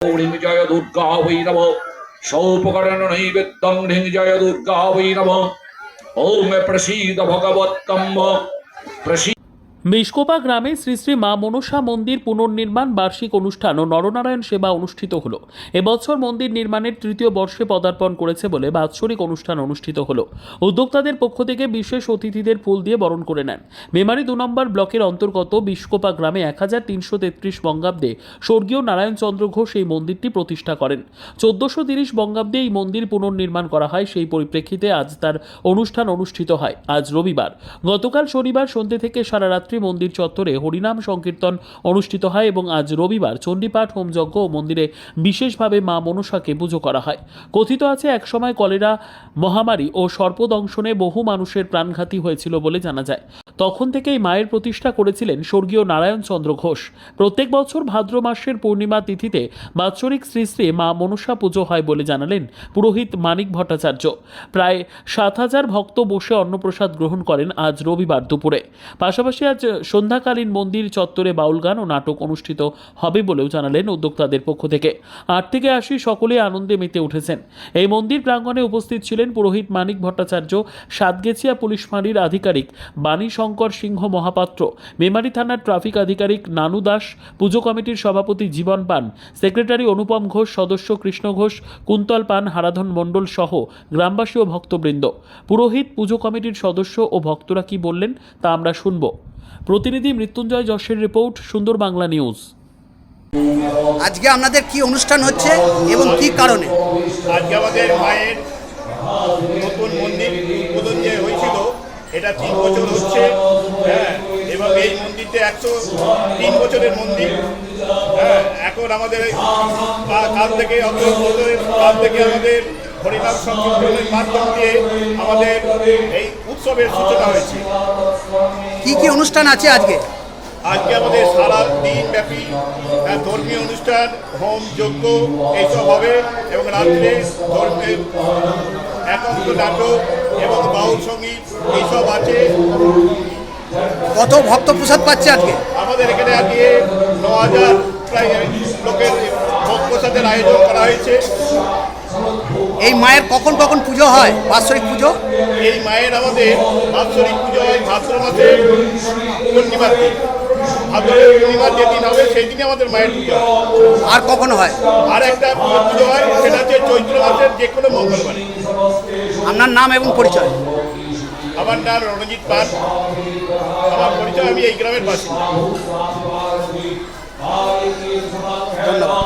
ह्रीं जय दुर्गा वै नमः सौपकरण नैवेद्यं ह्रीं जय दुर्गा वै नमः ॐ प्रसीद भगवत्तम् प्रसीद মেশকোপা গ্রামে শ্রী শ্রী মা মনসা মন্দির পুনর্নির্মাণ বার্ষিক অনুষ্ঠান ও নরনারায়ণ সেবা অনুষ্ঠিত হলো। এবছর মন্দির নির্মাণের তৃতীয় বর্ষে পদার্পণ করেছে বলে বাৎসরিক অনুষ্ঠান অনুষ্ঠিত হলো। উদ্যোক্তাদের পক্ষ থেকে বিশেষ অতিথিদের ফুল দিয়ে বরণ করে নেন। মেমারি দু নম্বর ব্লকের অন্তর্গত বিশকোপা গ্রামে এক হাজার তিনশো তেত্রিশ বঙ্গাব্দে স্বর্গীয় নারায়ণচন্দ্র ঘোষ এই মন্দিরটি প্রতিষ্ঠা করেন। চোদ্দশো তিরিশ বঙ্গাব্দে এই মন্দির পুনর্নির্মাণ করা হয়, সেই পরিপ্রেক্ষিতে আজ তার অনুষ্ঠান অনুষ্ঠিত হয়। আজ রবিবার। গতকাল শনিবার সন্ধ্যে থেকে সারা রাত্রি মন্দির চত্বরে হরিনাম সংকীর্তন অনুষ্ঠিত হয় এবং আজ রবিবার চণ্ডীপাঠ, হোমযজ্ঞ ও মন্দিরে বিশেষভাবে মা মনসাকে পুজো করা হয়। কথিত আছে, একসময় কলেরা, মহামারী ও সর্পদংশনে বহু মানুষের প্রাণঘাতী হয়েছিল বলে জানা যায়। তখন থেকেই মায়ের প্রতিষ্ঠা করেছিলেন স্বর্গীয় নারায়ণ চন্দ্র ঘোষ। প্রত্যেক বছর ভাদ্র মাসের পূর্ণিমা তিথিতে বাৎসরিক শ্রী শ্রী মা মনসা পুজো হয় বলে জানালেন পুরোহিত মানিক ভট্টাচার্য। প্রায় সাত হাজার ভক্ত বসে অন্নপ্রসাদ গ্রহণ করেন আজ রবিবার দুপুরে। পাশাপাশি আজ সন্ধ্যাকালীন মন্দির চত্বরে বাউল গান ও নাটক অনুষ্ঠিত হবে বলেও জানালেন উদ্যোক্তাদের পক্ষ থেকে। আট থেকে আশি সকলে আনন্দে মেতে উঠেছেন। এই মন্দির প্রাঙ্গণে উপস্থিত ছিলেন পুরোহিত মানিক ভট্টাচার্য, সাতগেছিয়া পুলিশ ফাঁড়ির আধিকারিক বাণী শঙ্কর সিংহ মহাপাত্র। মেমারি থানার ট্রাফিক আধিকারিক নানু দাস পুজো কমিটির সভাপতি জীবন পান সেক্রেটারি অনুপম ঘোষ সদস্য কৃষ্ণ ঘোষ কুন্তল পান হারাধন মণ্ডল সহ গ্রামবাসী ও ভক্তবৃন্দ। পুরোহিত পুজো কমিটির সদস্য ও ভক্তরা কি বললেন তা আমরা শুনব। প্রতিনিধি মৃত্যুঞ্জয় যশের রিপোর্ট সুন্দর বাংলা নিউজ। আজকে আপনাদের কি অনুষ্ঠান হচ্ছে এবং কি কারণে? আজকে আমাদের মায়ের নতুন মন্দির উদ্বোধন যে হয়েছিল এটা তিন বছর হচ্ছে। হ্যাঁ এবং এই মন্দিরটা একশো তিন বছরের মন্দির। হ্যাঁ এখন আমাদের কাল থেকে কাল থেকে আমাদের হরিনাম সংকীর্তনের মাধ্যম দিয়ে আমাদের এই উৎসবের সূচনা হয়েছে। কি কি অনুষ্ঠান আছে আজকে? আজকে আমাদের সারা দিন ব্যাপী ধর্মীয় অনুষ্ঠান হোম যজ্ঞ এইসব হবে এবং রাত্রে ধর্মের একান্ত নাটক এবং বাউল সংগীত এইসব আছে। কত ভক্ত প্রসাদ পাচ্ছে আজকে? আমাদের এখানে আজকে ন হাজার প্রায় লোকের ভোগ প্রসাদের আয়োজন করা হয়েছে। এই মায়ের কখন কখন পুজো হয়? বাৎসরিক পুজো? এই মায়ের আমাদের বাৎসরিক পুজো হয় ভাদ্র মাসে পূর্ণিমার দিন। ভাদ্রের পূর্ণিমার যেদিন হবে সেই দিনই আমাদের মায়ের পুজো আর কখন হয়? আর একটা পুজো হয় সেটা হচ্ছে চৈত্র মাসের যে কোনো মঙ্গলবারে। আপনার নাম এবং পরিচয়? আমার নাম রণজিৎ পান আমার পরিচয় আমি এই গ্রামের বাসিন্দা। ধন্যবাদ।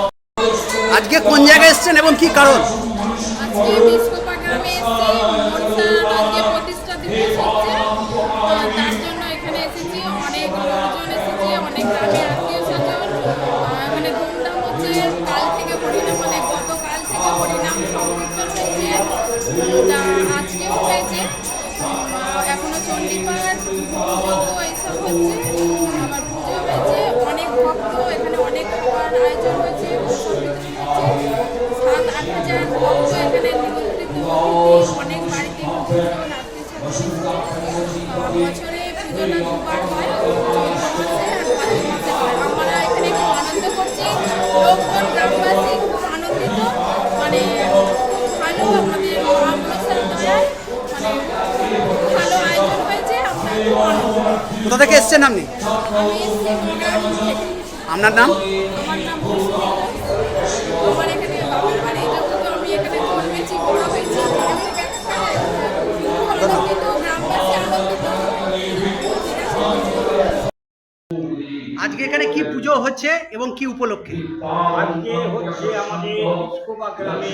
আজকে কোন জায়গায় এসছেন এবং কি কারণ? আজকে পুজো অনেক ভক্ত এখানে অনেক খাবার আয়োজন হয়েছে। সাত আট এখানে অনেক বাড়িতে বছরে পুজোটা দুবার হয় বড় হয়েছি আনন্দিত গ্রামবাসী আনন্দিত আজকে এখানে কি পুজো হচ্ছে এবং কি উপলক্ষে? আজকে হচ্ছে আমাদের গ্রামে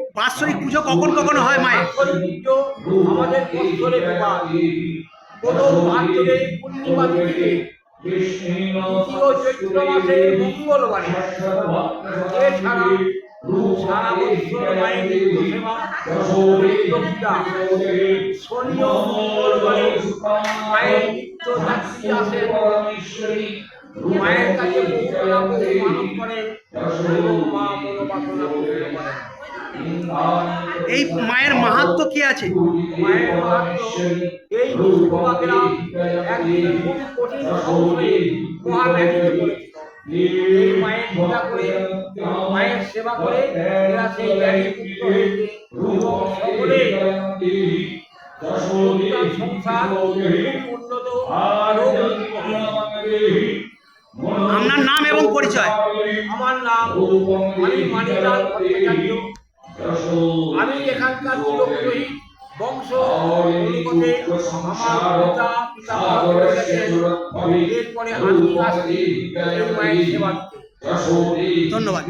বাৎসরিক পুজো কখন কখন হয় মায়ের? আমাদের এছাড়া মায়ের মায়ের কাছে মানব এবং মা মনোবাসনা করেন এই মায়ের মাহাত্ম কি আছে? মায়ের মাহাত্ম এই বিশ্বকর্মা একদিন খুবই কঠিন সময়ে মহাব্যাধিতে পড়েছিল এই মায়ের পূজা করে মায়ের সেবা করে এরা সেই ব্যাধি মুক্ত হয়েছে এবং সকলে সংসার উন্নত রোগ আপনার নাম এবং পরিচয়? আমার নাম আমি মানিলাল ভট্টাচার্য। আমি এখানকার চিরপুরোহিত বংশ অনুগতে আমার পিতা পিতা এরপরে আমি আসছি এই মায়ের সেবা দিতে। ধন্যবাদ।